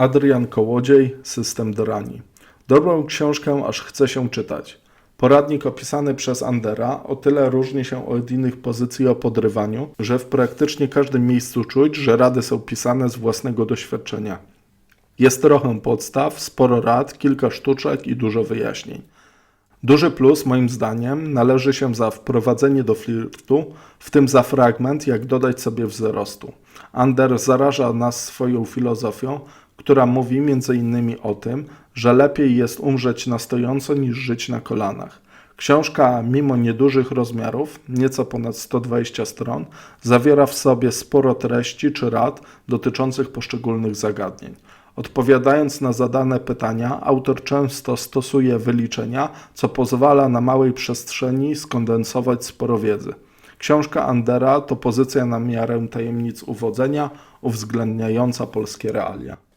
Adrian Kołodziej, System do rani. Dobrą książkę, aż chce się czytać. Poradnik opisany przez Andera o tyle różni się od innych pozycji o podrywaniu, że w praktycznie każdym miejscu czuć, że rady są pisane z własnego doświadczenia. Jest trochę podstaw, sporo rad, kilka sztuczek i dużo wyjaśnień. Duży plus, moim zdaniem, należy się za wprowadzenie do flirtu, w tym za fragment, jak dodać sobie wzrostu. Ander zaraża nas swoją filozofią, która mówi m.in. o tym, że lepiej jest umrzeć na stojąco niż żyć na kolanach. Książka, mimo niedużych rozmiarów, nieco ponad 120 stron, zawiera w sobie sporo treści czy rad dotyczących poszczególnych zagadnień. Odpowiadając na zadane pytania, autor często stosuje wyliczenia, co pozwala na małej przestrzeni skondensować sporo wiedzy. Książka Andera to pozycja na miarę tajemnic uwodzenia, uwzględniająca polskie realia.